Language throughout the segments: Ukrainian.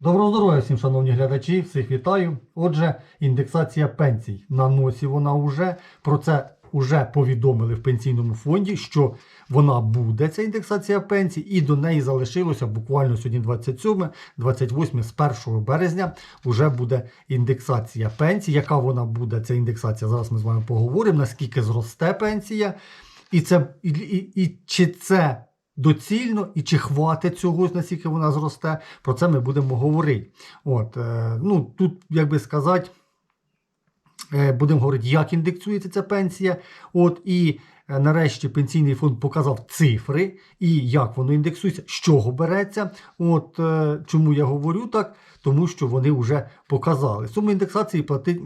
Доброго здоров'я всім, шановні глядачі, всіх вітаю. Отже, індексація пенсій. На носі вона вже. Про це вже повідомили в пенсійному фонді, що вона буде, ця індексація пенсій, і до неї залишилося буквально сьогодні 27, 28, з 1 березня вже буде індексація пенсій. Яка вона буде, ця індексація? Зараз ми з вами поговоримо, наскільки зросте пенсія, і, це, і, і, і чи це доцільно і чи хватить цього, наскільки вона зросте, про це ми будемо говорити. От, е, ну, тут, як би сказати, е, будемо говорити, як індексується ця пенсія. От, і е, нарешті пенсійний фонд показав цифри і як воно індексується, з чого береться. От, чому я говорю так? Тому що вони вже показали. Суму індексації, плати,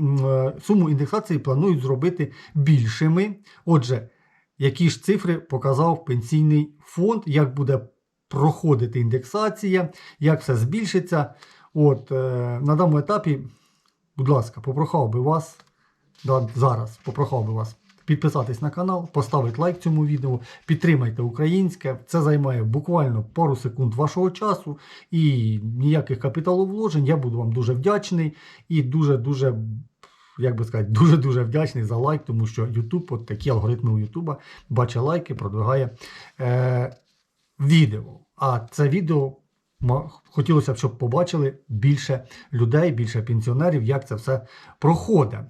суму індексації планують зробити більшими. Отже, які ж цифри показав пенсійний фонд, як буде проходити індексація, як все збільшиться. От, е, на даному етапі, будь ласка, попрохав би вас да, зараз, попрохав би вас підписатись на канал, поставити лайк цьому відео, підтримайте українське. Це займає буквально пару секунд вашого часу і ніяких капіталовложень. Я буду вам дуже вдячний і дуже-дуже як би сказати, дуже-дуже вдячний за лайк, тому що YouTube, от такі алгоритми у YouTube, бачить лайки, продвигає е, відео. А це відео хотілося б, щоб побачили більше людей, більше пенсіонерів, як це все проходить.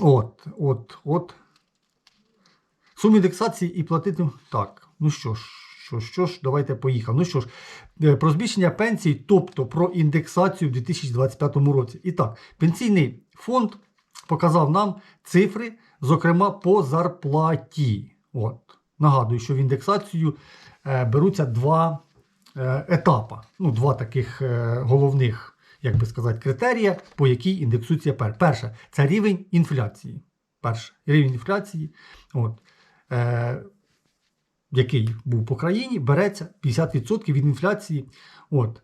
От, от, от. Сум індексації і платити. Так, ну що ж, що, що ж, давайте поїхав. Ну що ж, е, про збільшення пенсій, тобто про індексацію в 2025 році. І так, пенсійний фонд показав нам цифри, зокрема по зарплаті. От. Нагадую, що в індексацію е, беруться два е, етапи. Ну, два таких головних, як би сказати, критерія, по якій індексується пер. Перше, це рівень інфляції. Перше, рівень інфляції. От. Е, який був по країні, береться 50% від інфляції. От.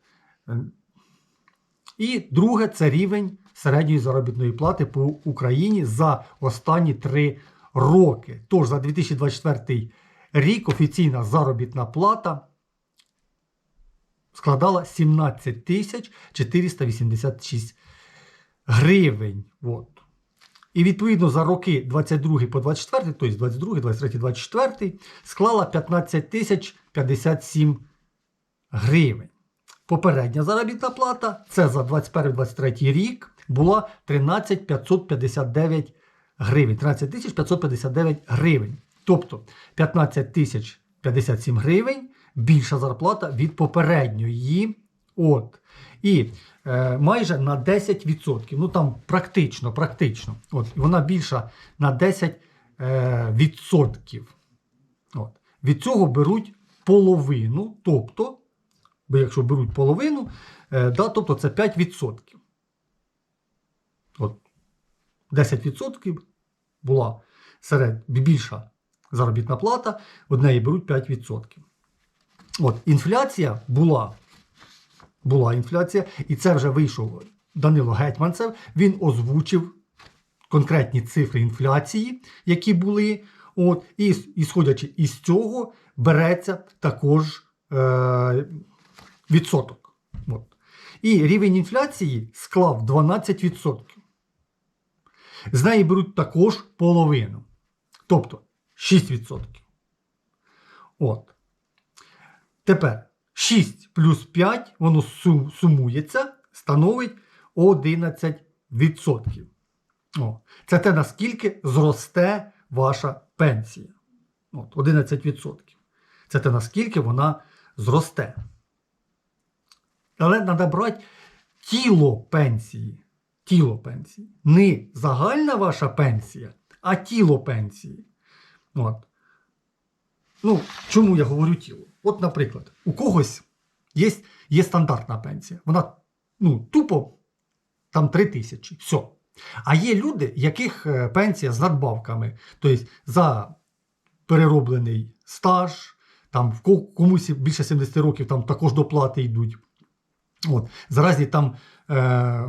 І друге це рівень середньої заробітної плати по Україні за останні три роки. Тож за 2024 рік офіційна заробітна плата складала 17 тисяч 486 гривень. От. І відповідно за роки 22 по 24, тобто 22, 23, 24, склала 15 тисяч 57 гривень. Попередня заробітна плата це за 21-23 рік була 13 559 гривень. 13 тисяч 559 гривень. Тобто 15 тисяч 57 гривень більша зарплата від попередньої. От. І е, майже на 10%. Ну там практично, практично. От. Вона більша на 10%. Е, відсотків. От. Від цього беруть половину, тобто, бо якщо беруть половину, е, да, тобто це 5%. От. 10% була серед, більша заробітна плата, од неї беруть 5%. От, інфляція була, була інфляція, і це вже вийшов Данило Гетьманцев. Він озвучив конкретні цифри інфляції, які були. От, і, і сходячи із цього, береться також е, відсоток. От. І рівень інфляції склав 12%. З неї беруть також половину. Тобто 6%. От. Тепер 6 плюс 5, воно сумується, становить 11%. О, це те, наскільки зросте ваша пенсія. От, 11%. Це те, наскільки вона зросте. Але треба брати тіло пенсії. Тіло пенсії. Не загальна ваша пенсія, а тіло пенсії. От. Ну, чому я говорю тіло? От, наприклад, у когось є, є стандартна пенсія. Вона ну, тупо там 3 тисячі. Все. А є люди, яких е, пенсія з надбавками, тобто за перероблений стаж, там комусь більше 70 років там також доплати йдуть. От. Заразі там, е,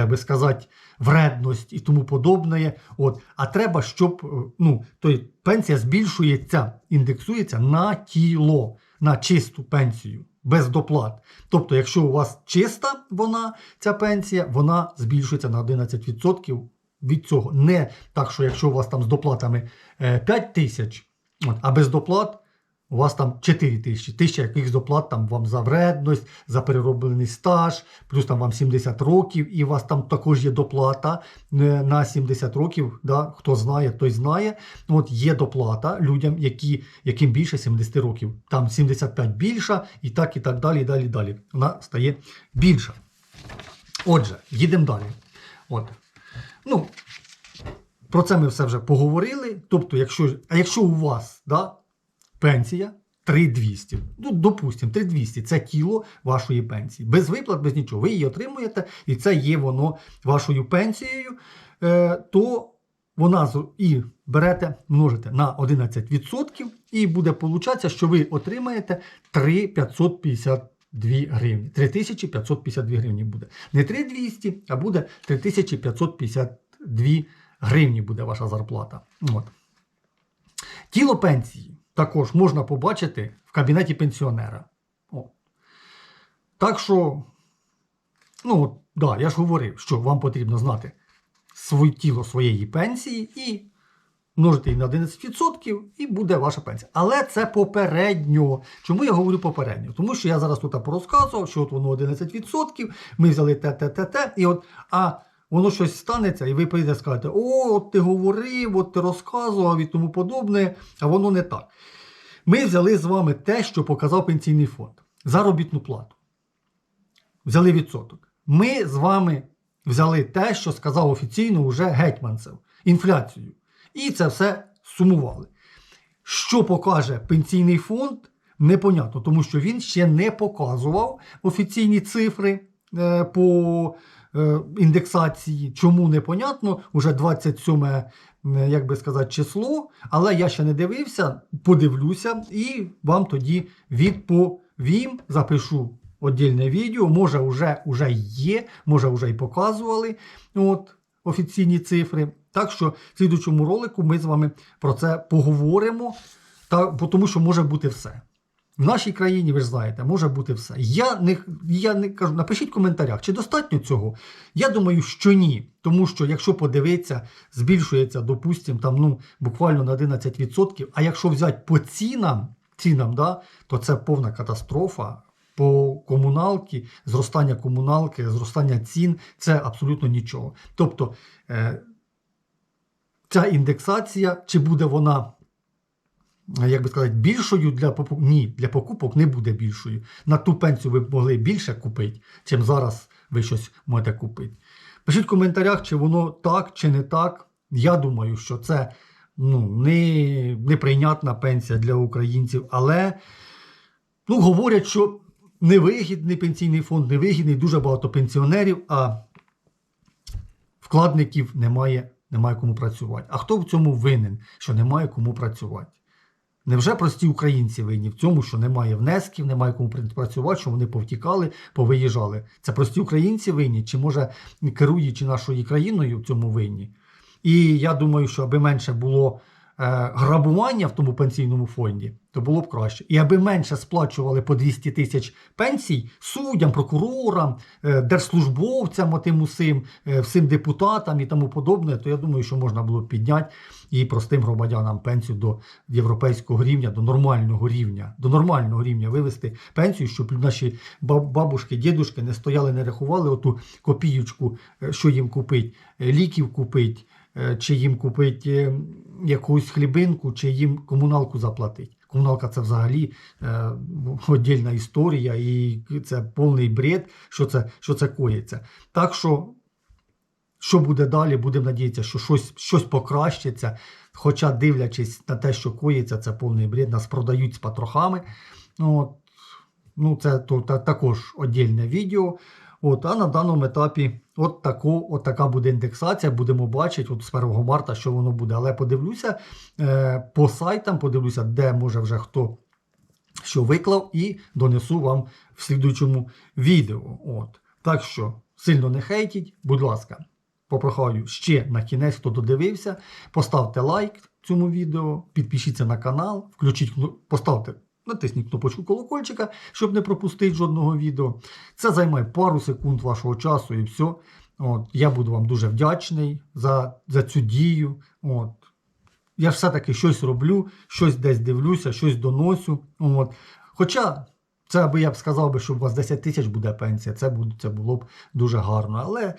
як би сказати, вредність і тому подобне. От. А треба, щоб е, ну, тобто пенсія збільшується, індексується на тіло, на чисту пенсію. без доплат. Тобто, якщо у вас чиста вона, ця пенсія, вона збільшується на 11% від цього. Не так, що якщо у вас там з доплатами е, 5 тисяч, а без доплат у вас там 4 тисячі. Тисяча якихось доплат там вам за вредність, за перероблений стаж, плюс там вам 70 років, і у вас там також є доплата е, на 70 років. Да? Хто знає, той знає. От є доплата людям, які, яким більше 70 років. Там 75 більша, і так, і так далі, і далі, і далі. Вона стає більша. Отже, їдемо далі. От. Ну, про це ми все вже поговорили. Тобто, якщо, а якщо у вас да, пенсія 3200, ну, допустимо, 3200 це тіло вашої пенсії. Без виплат, без нічого. Ви її отримуєте, і це є воно вашою пенсією, е, то вона і берете, множите на 11%, і буде получатися, що ви отримаєте 3552 гривні. 3552 гривні буде. Не 3200, а буде 3552 гривні буде ваша зарплата. От. Тіло пенсії також можна побачити в кабінеті пенсіонера. О. Так що, ну, от, да, я ж говорив, що вам потрібно знати своє тіло своєї пенсії і множити її на 11% і буде ваша пенсія. Але це попередньо. Чому я говорю попередньо? Тому що я зараз тут порозказував, що от воно 11%, ми взяли те, те, те, те, і от, а воно щось станеться, і ви прийдете і скажете, о, от ти говорив, от ти розказував і тому подобне, а воно не так. Ми взяли з вами те, що показав пенсійний фонд. Заробітну плату. Взяли відсоток. Ми з вами взяли те, що сказав офіційно уже гетьманцев, інфляцію. І це все сумували. Що покаже пенсійний фонд, непонятно, тому що він ще не показував офіційні цифри е, по індексації. Чому непонятно, уже 27 е, як би сказати, число, але я ще не дивився, подивлюся і вам тоді відповім, запишу отдільне відео. Може, вже, вже є, може, вже і показували от, офіційні цифри. Так що в слідучому ролику ми з вами про це поговоримо, та, тому що може бути все. В нашій країні, ви ж знаєте, може бути все. Я не, я не кажу, напишіть в коментарях, чи достатньо цього. Я думаю, що ні. Тому що, якщо подивитися, збільшується, допустимо, там, ну, буквально на 11%. А якщо взяти по цінам, цінам да, то це повна катастрофа. По комуналки, зростання комуналки, зростання цін це абсолютно нічого. Тобто е, ця індексація, чи буде вона як би сказати, більшою для покупок. Ні, для покупок не буде більшою. На ту пенсію ви могли більше купити, чим зараз ви щось можете купити. Пишіть в коментарях, чи воно так, чи не так. Я думаю, що це ну, не, неприйнятна пенсія для українців, але ну, говорять, що невигідний пенсійний фонд, невигідний, дуже багато пенсіонерів, а вкладників немає, немає кому працювати. А хто в цьому винен, що немає кому працювати? Невже прості українці винні в цьому, що немає внесків, немає кому працювати, що вони повтікали, повиїжджали? Це прості українці винні, чи може керуючи нашою країною в цьому винні? І я думаю, що аби менше було грабування в тому пенсійному фонді, то було б краще. І аби менше сплачували по 200 тисяч пенсій суддям, прокурорам, е, держслужбовцям, отим усім, е, всім депутатам і тому подобне, то я думаю, що можна було б підняти і простим громадянам пенсію до європейського рівня, до нормального рівня, до нормального рівня вивести пенсію, щоб наші баб- бабушки, дідушки не стояли, не рахували оту копіючку, е, що їм купить, е, ліків купить, е, чи їм купить е, якусь хлібинку, чи їм комуналку заплатить. Комуналка це взагалі е, віддільна історія, і це повний бред, що це, що це коїться. Так що що буде далі, будемо надіятися, що щось, щось покращиться. Хоча, дивлячись на те, що коїться, це повний бред, нас продають з патрохами. Ну, От, ну це то, та, також віддільне відео. От, а на даному етапі от, тако, от така буде індексація. Будемо бачити от з 1 марта, що воно буде. Але подивлюся е, по сайтам, подивлюся, де може вже хто що виклав, і донесу вам в слідуючому відео. От. Так що сильно не хейтіть, будь ласка, попрохаю ще на кінець, хто додивився, поставте лайк цьому відео, підпишіться на канал, включіть, поставте, натисніть кнопочку колокольчика, щоб не пропустити жодного відео. Це займає пару секунд вашого часу і все. От, я буду вам дуже вдячний за, за цю дію. От. Я все-таки щось роблю, щось десь дивлюся, щось доносю. От. Хоча це аби я б сказав би, що у вас 10 тисяч буде пенсія, це, буде, це було б дуже гарно. Але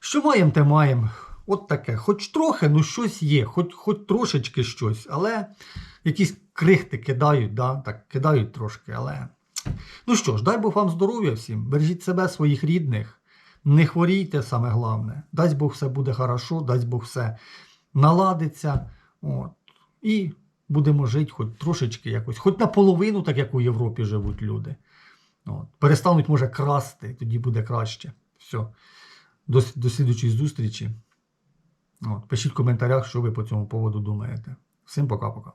що маємо, те маємо. От таке. Хоч трохи, ну щось є, хоч, хоч трошечки щось, але якісь крихти кидають, да? так, кидають трошки, але. Ну що ж, дай Бог вам здоров'я всім, бережіть себе, своїх рідних, не хворійте, саме головне. Дасть Бог все буде хорошо, дасть Бог все наладиться. От. І будемо жити хоч трошечки якось, хоч наполовину, так як у Європі живуть люди. От. Перестануть, може, красти, тоді буде краще. Все. До, до слідучої зустрічі. От. Пишіть в коментарях, що ви по цьому поводу думаєте. Всім пока-пока.